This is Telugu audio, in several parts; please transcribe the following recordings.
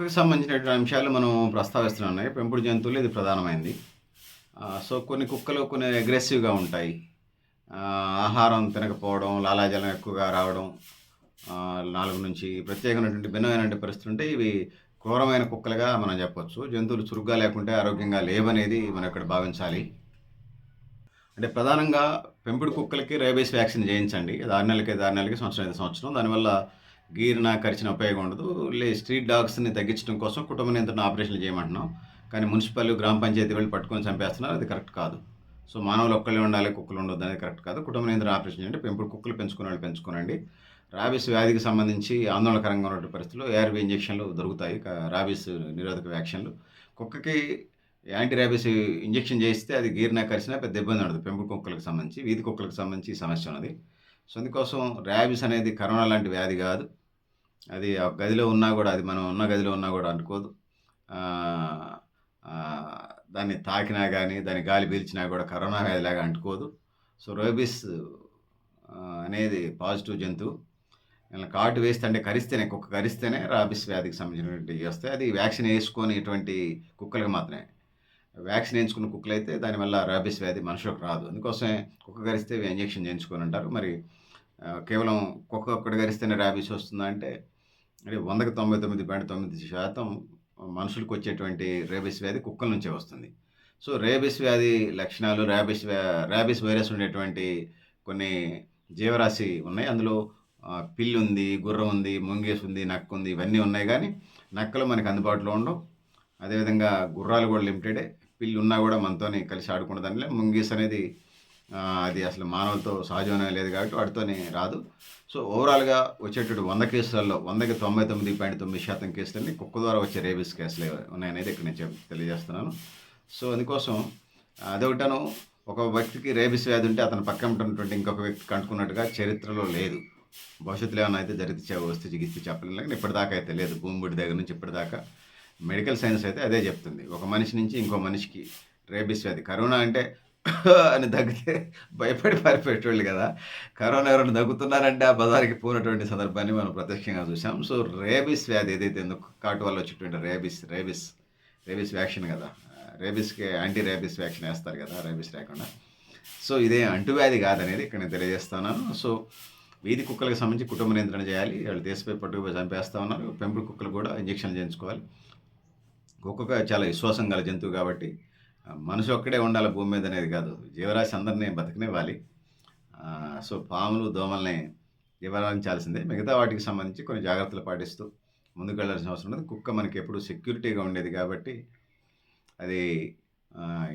కుక్కకి సంబంధించినటువంటి అంశాలు మనం ప్రస్తావిస్తున్నాయి పెంపుడు జంతువులు ఇది ప్రధానమైనది సో కొన్ని కుక్కలు కొన్ని అగ్రెసివ్గా ఉంటాయి. ఆహారం తినకపోవడం లాలాజలం ఎక్కువగా రావడం నాలుగు నుంచి ప్రత్యేకమైనటువంటి భిన్నమైనటువంటి పరిస్థితులు ఉంటే ఇవి క్రూరమైన కుక్కలుగా మనం చెప్పొచ్చు. జంతువులు చురుగ్గా లేకుంటే ఆరోగ్యంగా లేవనేది మనం ఇక్కడ భావించాలి. అంటే ప్రధానంగా పెంపుడు కుక్కలకి రేబీస్ వ్యాక్సిన్ చేయించండి. అది ఆరు నెలలకి ఆరు నెలలకి సంవత్సరం ఐదు సంవత్సరం. దానివల్ల గీరిన కరిచిన ఉపయోగం ఉండదు. లే స్ట్రీట్ డాగ్స్ని తగ్గించడం కోసం కుటుంబ నియంత్రణ ఆపరేషన్లు చేయమంటున్నాం. కానీ మున్సిపల్ గ్రామ పంచాయతీ వెళ్ళి పట్టుకొని చంపేస్తున్నారు. అది కరెక్ట్ కాదు. సో మానవులు ఒక్కళ్ళే ఉండాలి కుక్కలు ఉండొద్దు అనేది కరెక్ట్ కాదు. కుటుంబ నియంత్రణ ఆపరేషన్ చేయండి. పెంపుడు కుక్కలు పెంచుకునే వాళ్ళు పెంచుకోనండి. రాబీస్ వ్యాధికి సంబంధించి ఆందోళనకరంగా ఉన్నటువంటి పరిస్థితుల్లో ఏఆర్వి ఇంజెక్షన్లు దొరుకుతాయి. రాబీస్ నిరోధక వ్యాక్సిన్లు. కుక్కకి యాంటీ ర్యాబీస్ ఇంజెక్షన్ చేస్తే అది గీరినా కరిచినా పెద్ద ఇబ్బంది ఉండదు. పెంపుడు కుక్కలకు సంబంధించి వీధి కుక్కలకు సంబంధించి సమస్య ఉన్నది. సో అందుకోసం ర్యాబీస్ అనేది కరోనా లాంటి వ్యాధి కాదు. అది ఆ గదిలో ఉన్నా కూడా అది మనం ఉన్న గదిలో ఉన్నా కూడా అంటుకోదు దాన్ని తాకినా కానీ దాన్ని గాలి పీల్చినా కూడా కరోనా వ్యాధిలాగా అంటుకోదు. సో రేబీస్ అనేది పాజిటివ్ జంతువు ఇలా కాటు వేస్తే అంటే కరిస్తేనే కుక్క కరిస్తేనే రాబిస్ వ్యాధికి సంబంధించినటువంటి వస్తాయి. అది వ్యాక్సిన్ వేసుకొని ఇటువంటి కుక్కలకు మాత్రమే. వ్యాక్సిన్ వేయించుకున్న కుక్కలు అయితే దానివల్ల రాబిస్ వ్యాధి మనుషులకు రాదు. అందుకోసమే కుక్క కరిస్తే ఇంజెక్షన్ చేయించుకొని అంటారు మరి కేవలం కుక్క ఒక్కటి కరిస్తేనే ర్యాబీస్ వస్తుందా అంటే అంటే వందకి తొంభై తొమ్మిది పాయింట్ తొమ్మిది శాతం మనుషులకు వచ్చేటువంటి రేబీస్ వ్యాధి కుక్కల నుంచే వస్తుంది. సో రేబీస్ వ్యాధి లక్షణాలు ర్యాబిస్ వ్యా- ర్యాబిస్ వైరస్ ఉండేటువంటి కొన్ని జీవరాశి ఉన్నాయి. అందులో పిల్లి ఉంది గుర్రం ఉంది ముంగేస్ ఉంది నక్క ఉంది ఇవన్నీ ఉన్నాయి. కానీ నక్కలు మనకు అందుబాటులో ఉండవు. అదేవిధంగా గుర్రాలు కూడా లిమిటెడే. పిల్లి ఉన్నా కూడా మనతోని కలిసి ఆడుకునే దానిలో ముంగీస్ అనేది అది అసలు మానవులతో సహజమైన లేదు కాబట్టి వాటితోనే రాదు. సో ఓవరాల్గా వచ్చేటువంటి వంద కేసులలో వందకి తొంభై తొమ్మిది పాయింట్ తొమ్మిది శాతం కేసులన్నీ కుక్క ద్వారా వచ్చే రేబీస్ కేసులు ఉన్నాయనేది ఇక్కడ నేను తెలియజేస్తున్నాను. సో అందుకోసం అదొకటను ఒక వ్యక్తికి రేబీస్ వ్యాధి ఉంటే అతను పక్కన ఉన్నటువంటి ఇంకొక వ్యక్తి కంటుకున్నట్టుగా చరిత్రలో లేదు. భవిష్యత్తులో ఏమైనా అయితే జరిగితే వస్తే చికిత్స చెప్పలేం. కానీ ఇప్పటిదాకా అయితే లేదు. భూమిబుడి దగ్గర నుంచి ఇప్పటిదాకా మెడికల్ సైన్స్ అయితే అదే చెప్తుంది. ఒక మనిషి నుంచి ఇంకో మనిషికి రేబీస్ వ్యాధి. కరోనా అంటే అని దగ్గితే భయపడి పారిపోయేటోళ్ళు కదా. కరోనా ఎవరైనా దగ్గుతున్నారంటే ఆ బజార్కి పోయినటువంటి సందర్భాన్ని మనం ప్రత్యక్షంగా చూసాం సో రేబీస్ వ్యాధి ఏదైతే కాటు వల్ల వచ్చేటువంటి రేబీస్ రేబీస్ రేబీస్ వ్యాక్సిన్ కదా. రేబీస్కి యాంటీ రేబీస్ వ్యాక్సిన్ వేస్తారు కదా రేబీస్ లేకుండా. సో ఇదే అంటువ్యాధి కాదనేది ఇక్కడ నేను తెలియజేస్తున్నాను. సో వీధి కుక్కలకు సంబంధించి కుటుంబ నియంత్రణ చేయాలి. వాళ్ళు దేశపై పట్టుకుపోయి చంపేస్తా ఉన్నారు. పెంపుడు కుక్కలు కూడా ఇంజక్షన్లు చేయించుకోవాలి. కుక్క చాలా విశ్వాసం గల జంతువు కాబట్టి మనిషి ఒక్కడే ఉండాలి భూమి మీద అనేది కాదు. జీవరాశి అందరినీ బతికనివ్వాలి. సో పాములు దోమల్ని నివారించాల్సిందే. మిగతా వాటికి సంబంధించి కొన్ని జాగ్రత్తలు పాటిస్తూ ముందుకు వెళ్ళాల్సిన అవసరం ఉంది కుక్క మనకి ఎప్పుడు సెక్యూరిటీగా ఉండేది కాబట్టి అది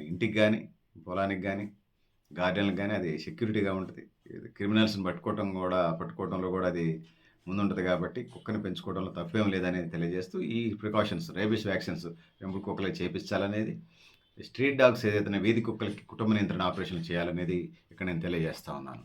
ఇంటికి కానీ పొలానికి కానీ గార్డెన్లకు కానీ అది సెక్యూరిటీగా ఉంటుంది. క్రిమినల్స్ని పట్టుకోవటం కూడా పట్టుకోవడంలో కూడా అది ముందుంటుంది కాబట్టి కుక్కని పెంచుకోవడంలో తప్పేం లేదనేది తెలియజేస్తూ ఈ ప్రికాషన్స్ రేబీస్ వ్యాక్సిన్స్ పెంపుడు కుక్కలకు చేపించాలనేది స్ట్రీట్ డాగ్స్ ఏదైతే వీధి కుక్కలకి కుటుంబ నియంత్రణ ఆపరేషన్లు చేయాలనేది ఇక్కడ నేను తెలియజేస్తా ఉన్నాను.